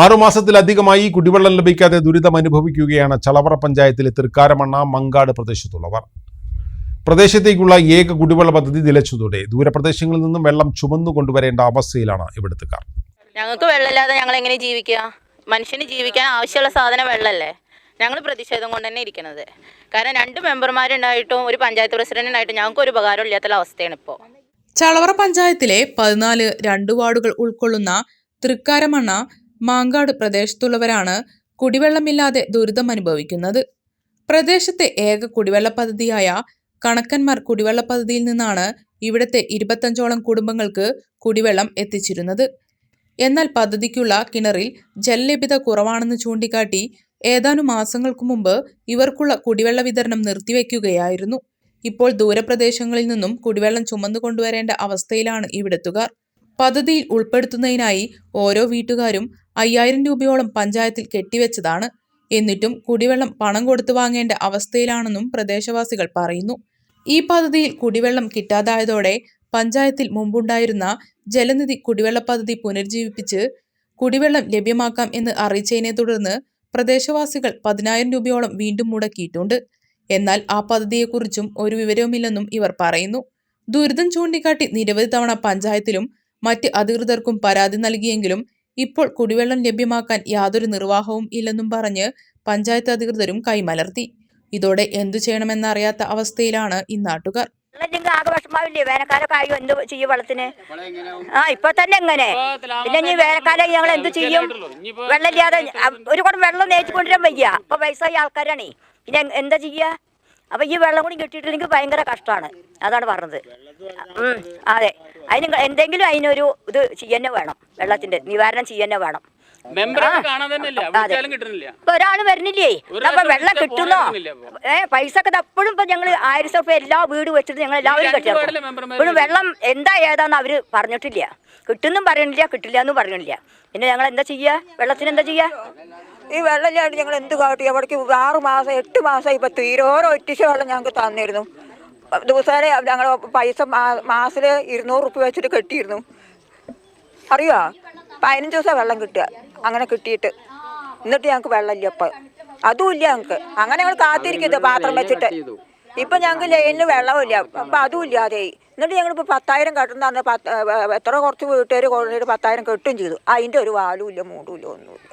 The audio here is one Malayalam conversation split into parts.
ആറുമാസത്തിലധികമായി കുടിവെള്ളം ലഭിക്കാതെ ദുരിതം അനുഭവിക്കുകയാണ് ചളവറ പഞ്ചായത്തിലെ തൃക്കാരമണ്ണ മങ്കാട് പ്രദേശത്തുള്ളവർ. പ്രദേശത്തേക്കുള്ള ഏക കുടിവെള്ള പദ്ധതി നിലച്ചതോടെ ദൂരപ്രദേശങ്ങളിൽ നിന്നും വെള്ളം ചുമന്നു കൊണ്ടുവരേണ്ട അവസ്ഥയിലാണ് ഇവിടുത്തുകാർ. ഞങ്ങൾക്ക് വെള്ളമില്ലാതെ ഞങ്ങൾ എങ്ങനെ ജീവിക്കുക? മനുഷ്യന് ജീവിക്കാൻ ആവശ്യമുള്ള സാധനം വെള്ളമല്ലേ? ഞങ്ങൾ പ്രതിഷേധം കൊണ്ട് തന്നെ ഇരിക്കുന്നത്. കാരണം രണ്ട് മെമ്പർമാരുണ്ടായിട്ടും ഒരു പഞ്ചായത്ത് പ്രസിഡന്റിനായിട്ടും ഞങ്ങൾക്ക് ഒരു ഉപകാരം ഇല്ലാത്ത അവസ്ഥയാണ് ഇപ്പോൾ. ചളവറ പഞ്ചായത്തിലെ പതിനാല് രണ്ട് വാർഡുകൾ ഉൾക്കൊള്ളുന്ന തൃക്കാരമണ്ണ മാങ്കാട് പ്രദേശത്തുള്ളവരാണ് കുടിവെള്ളമില്ലാതെ ദുരിതം അനുഭവിക്കുന്നത്. പ്രദേശത്തെ ഏക കുടിവെള്ള പദ്ധതിയായ കണക്കന്മാർ കുടിവെള്ള പദ്ധതിയിൽ നിന്നാണ് ഇവിടുത്തെ ഇരുപത്തഞ്ചോളം കുടുംബങ്ങൾക്ക് കുടിവെള്ളം എത്തിച്ചിരുന്നത്. എന്നാൽ പദ്ധതിക്കുള്ള കിണറിൽ ജലലഭ്യത കുറവാണെന്ന് ചൂണ്ടിക്കാട്ടി ഏതാനും മാസങ്ങൾക്ക് മുമ്പ് ഇവർക്കുള്ള കുടിവെള്ള വിതരണം നിർത്തിവെക്കുകയായിരുന്നു. ഇപ്പോൾ ദൂരപ്രദേശങ്ങളിൽ നിന്നും കുടിവെള്ളം ചുമന്നു കൊണ്ടുവരേണ്ട അവസ്ഥയിലാണ് ഇവിടെത്തുകാർ. പദ്ധതിയിൽ ഉൾപ്പെടുത്തുന്നതിനായി ഓരോ വീട്ടുകാരും അയ്യായിരം രൂപയോളം പഞ്ചായത്തിൽ കെട്ടിവെച്ചതാണ്. എന്നിട്ടും കുടിവെള്ളം പണം കൊടുത്തു വാങ്ങേണ്ട അവസ്ഥയിലാണെന്നും പ്രദേശവാസികൾ പറയുന്നു. ഈ പദ്ധതിയിൽ കുടിവെള്ളം കിട്ടാതായതോടെ പഞ്ചായത്തിൽ മുമ്പുണ്ടായിരുന്ന ജലനിധി കുടിവെള്ള പദ്ധതി പുനരുജ്ജീവിപ്പിച്ച് കുടിവെള്ളം ലഭ്യമാക്കാം എന്ന് അറിയിച്ചതിനെ തുടർന്ന് പ്രദേശവാസികൾ പതിനായിരം രൂപയോളം വീണ്ടും മുടക്കിയിട്ടുണ്ട്. എന്നാൽ ആ പദ്ധതിയെക്കുറിച്ചും ഒരു വിവരവുമില്ലെന്നും ഇവർ പറയുന്നു. ദുരിതം ചൂണ്ടിക്കാട്ടി നിരവധി തവണ പഞ്ചായത്തിലും മറ്റ് അധികൃതർക്കും പരാതി നൽകിയെങ്കിലും ഇപ്പോൾ കുടിവെള്ളം ലഭ്യമാക്കാൻ യാതൊരു നിർവാഹവും ഇല്ലെന്നും പറഞ്ഞ് പഞ്ചായത്ത് അധികൃതരും കൈമലർത്തി. ഇതോടെ എന്തു ചെയ്യണമെന്നറിയാത്ത അവസ്ഥയിലാണ് ഇന്നാട്ടുകാർ വെള്ളമില്ലെങ്കിൽ ആകെ വിഷമാവില്ലേ വേനൽക്കാലമൊക്കെ ആയോ? എന്ത് ചെയ്യും വെള്ളത്തിന്? ആ ഇപ്പൊ തന്നെ എങ്ങനെ? പിന്നെ ഇനി വേനൽക്കാലം ഞങ്ങൾ എന്ത് ചെയ്യും? വെള്ളമില്ലാതെ ഒരു കൂടെ വെള്ളം നേച്ചു കൊണ്ടുവരാൻ വയ്യ. അപ്പൊ വയസ്സായ ആൾക്കാരാണേ. പിന്നെ എന്താ ചെയ്യാ? അപ്പൊ ഈ വെള്ളം കൂടി കിട്ടിയിട്ടില്ലെങ്കിൽ ഭയങ്കര കഷ്ടമാണ്. അതാണ് പറഞ്ഞത്. ഉം, അതെ. അതിന് എന്തെങ്കിലും അതിനൊരു ഇത് ചെയ്യന്നെ വേണം. വെള്ളത്തിന്റെ നിവാരണം ചെയ്യന്നെ വേണം. ഒരാൾ വരുന്നില്ലേ അപ്പൊ വെള്ളം കിട്ടുന്നോ. ഏ പൈസ ഒക്കെ എപ്പോഴും ഇപ്പൊ ഞങ്ങൾ ആയിരം രൂപ എല്ലാ വീട് വെച്ചിട്ട് ഞങ്ങൾ എല്ലാവരും ഇപ്പോഴും വെള്ളം എന്താ ഏതാന്ന് അവർ പറഞ്ഞിട്ടില്ല. കിട്ടുന്നും പറയണില്ല കിട്ടില്ല എന്നും പറയണില്ല പിന്നെ ഞങ്ങൾ എന്താ ചെയ്യാ? വെള്ളത്തിന് എന്താ ചെയ്യാ? ഈ വെള്ളമില്ലാണ്ട് ഞങ്ങൾ എന്ത് കാട്ടി? അവിടേക്ക് ആറ് മാസം എട്ട് മാസം ഇപ്പം തീരോരോ ഒറ്റിച്ച വെള്ളം ഞങ്ങൾക്ക് തന്നിരുന്നു. ദിവസേന ഞങ്ങൾ പൈസ മാസത്തിൽ ഇരുന്നൂറ് റുപ്യ വെച്ചിട്ട് കെട്ടിയിരുന്നു. അറിയോ? പതിനഞ്ച് ദിവസം വെള്ളം കിട്ടുക. അങ്ങനെ കിട്ടിയിട്ട്. എന്നിട്ട് ഞങ്ങൾക്ക് വെള്ളമില്ല ഇപ്പം. അതുമില്ല ഞങ്ങൾക്ക്. അങ്ങനെ ഞങ്ങൾ കാത്തിരിക്കുന്നത് പാത്രം വെച്ചിട്ട്. ഇപ്പം ഞങ്ങൾക്ക് ലൈനിന് വെള്ളമില്ല. അപ്പം അതും ഇല്ലാതെയായി. എന്നിട്ട് ഞങ്ങളിപ്പോൾ പത്തായിരം കെട്ടുന്ന അന്ന് പത്ത് എത്ര കുറച്ച് വീട്ടുകാർ കൊണ്ടിട്ട് പത്തായിരം കെട്ടും ചെയ്തു. അതിന്റെ ഒരു വാലും ഇല്ല മൂടും ഇല്ല ഒന്നുമില്ല.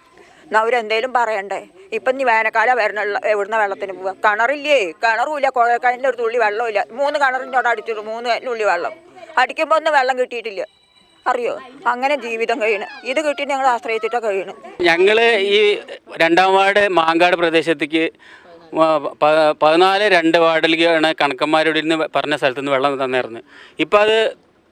അവരെന്തേലും പറയണ്ടേ? ഇപ്പം നീ വേനൽക്കാലം വരണ എവിടുന്ന വെള്ളത്തിന് പോവാ? കിണറില്ലേ? കിണറുമില്ല കുഴക്കഴിന്റെ ഒരു തുള്ളി വെള്ളമില്ല. മൂന്ന് കിണറിന്റെ അവിടെ അടിച്ചിട്ടു മൂന്ന് തുള്ളി വെള്ളം. അടിക്കുമ്പോൾ ഒന്നും വെള്ളം കിട്ടിയിട്ടില്ല. അറിയോ? അങ്ങനെ ജീവിതം കഴിയണം. ഇത് കിട്ടി ഞങ്ങൾ ആശ്രയിച്ചിട്ടാ കഴിയണം. ഞങ്ങൾ ഈ രണ്ടാം വാർഡ് മാങ്കാട് പ്രദേശത്തേക്ക് പതിനാല് രണ്ട് വാർഡിലേക്കാണ് കണക്കന്മാരോട് ഇരുന്ന് പറഞ്ഞ സ്ഥലത്ത് നിന്ന് വെള്ളം തന്നിരുന്നത് ഇപ്പം അത്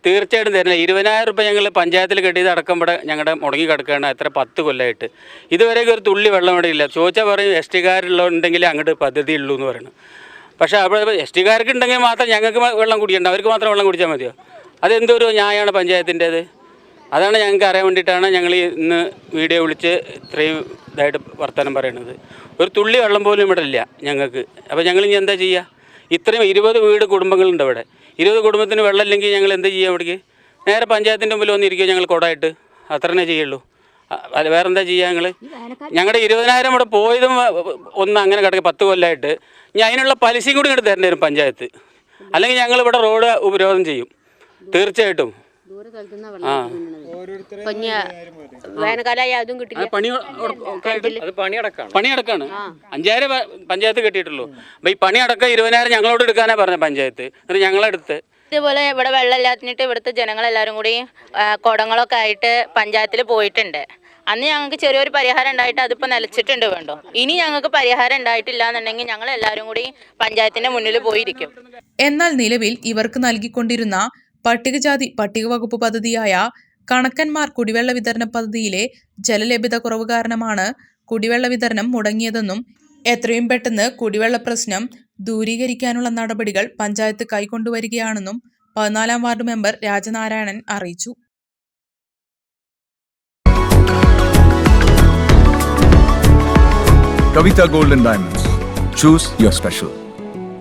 തീർച്ചയായിട്ടും തരില്ല ഇരുപതിനായിരം രൂപ ഞങ്ങൾ പഞ്ചായത്തിൽ കെട്ടിയത് അടക്കം ഇവിടെ ഞങ്ങളുടെ മുടങ്ങി കിടക്കുകയാണ്. എത്ര പത്ത് കൊല്ലമായിട്ട് ഇതുവരെയൊക്കെ ഒരു തുള്ളി വെള്ളം ഇവിടെ ഇല്ല. ചോദിച്ചാൽ പറയും എസ് ടിക്കാരുള്ളതുണ്ടെങ്കിൽ അങ്ങോട്ട് പദ്ധതി ഉള്ളൂ എന്ന് പറയുന്നത് പക്ഷേ അവിടെ എസ് ടിക്കാർക്ക് ഉണ്ടെങ്കിൽ മാത്രം ഞങ്ങൾക്ക് വെള്ളം കുടിക്കണ്ട. അവർക്ക് മാത്രം വെള്ളം കുടിച്ചാൽ മതിയോ? അതെന്തൊരു ന്യായമാണ് പഞ്ചായത്തിന്റേത്? അതാണ് ഞങ്ങൾക്ക് അറിയാൻ വേണ്ടിയിട്ടാണ് ഞങ്ങൾ ഇന്ന് വീഡിയോ വിളിച്ച് ഇത്രയും ഇതായിട്ട് വർത്തമാനം പറയണത്. ഒരു തുള്ളി വെള്ളം പോലും ഇവിടെ ഇല്ല ഞങ്ങൾക്ക്. അപ്പോൾ ഞങ്ങൾ ഇനി എന്താ ചെയ്യുക ഇത്രയും ഇരുപത് വീട് കുടുംബങ്ങളുണ്ട് അവിടെ ഇരുപത് കുടുംബത്തിന് വെള്ളമില്ലെങ്കിൽ ഞങ്ങൾ എന്ത് ചെയ്യുക അവിടേക്ക്? നേരെ പഞ്ചായത്തിന്റെ മുമ്പിൽ വന്നിരിക്കുക ഞങ്ങൾ കൊടായിട്ട് തന്നെ ചെയ്യുള്ളൂ. അല്ല വേറെന്താ ചെയ്യുക ഞങ്ങൾ ഞങ്ങളുടെ ഇരുപതിനായിരം ഇവിടെ പോയതും ഒന്ന് അങ്ങനെ കിടക്കുക പത്ത് കൊല്ലമായിട്ട് ഇനി അതിനുള്ള പലിശയും കൂടി ഇങ്ങോട്ട് തരേണ്ടി വരും പഞ്ചായത്ത്. അല്ലെങ്കിൽ ഞങ്ങൾ ഇവിടെ റോഡ് ഉപരോധം ചെയ്യും. തീർച്ചയായിട്ടും. അതും കിട്ടില്ല. പണിയടക്കാണ്. അഞ്ചായിരം പഞ്ചായത്ത് കെട്ടിയിട്ടുള്ളൂ. അപ്പൊ ഈ പണിയടക്കം ഇരുപതിനായിരം ഞങ്ങളോട് എടുക്കാനാ പറഞ്ഞ പഞ്ചായത്ത്. എന്നിട്ട് ഞങ്ങളെടുത്ത്. ഇതുപോലെ ഇവിടെ വെള്ളം ഇല്ലാത്തിട്ട് ഇവിടുത്തെ ജനങ്ങളെല്ലാവരും കൂടി കുടങ്ങളൊക്കെ ആയിട്ട് പഞ്ചായത്തിൽ പോയിട്ടുണ്ട്. അന്ന് ഞങ്ങൾക്ക് ചെറിയൊരു പരിഹാരം ഉണ്ടായിട്ട് അതിപ്പോ നിലച്ചിട്ടുണ്ട് വേണ്ടോ. ഇനി ഞങ്ങൾക്ക് പരിഹാരം ഉണ്ടായിട്ടില്ല എന്നുണ്ടെങ്കിൽ ഞങ്ങൾ എല്ലാവരും കൂടി പഞ്ചായത്തിന്റെ മുന്നിൽ പോയിരിക്കും. എന്നാൽ നിലവിൽ ഇവർക്ക് നൽകിക്കൊണ്ടിരുന്ന പട്ടികജാതി പട്ടികവകുപ്പ് പദ്ധതിയായ കണക്കന്മാർ കുടിവെള്ള വിതരണ പദ്ധതിയിലെ ജലലഭ്യത കുറവ് കാരണമാണ് കുടിവെള്ള വിതരണം മുടങ്ങിയതെന്നും എത്രയും പെട്ടെന്ന് കുടിവെള്ള പ്രശ്നം ദൂരീകരിക്കാനുള്ള നടപടികൾ പഞ്ചായത്ത് കൈക്കൊണ്ടുവരികയാണെന്നും പതിനാലാം വാർഡ് മെമ്പർ രാജനാരായണൻ അറിയിച്ചു Kavitha golden diamonds choose your special.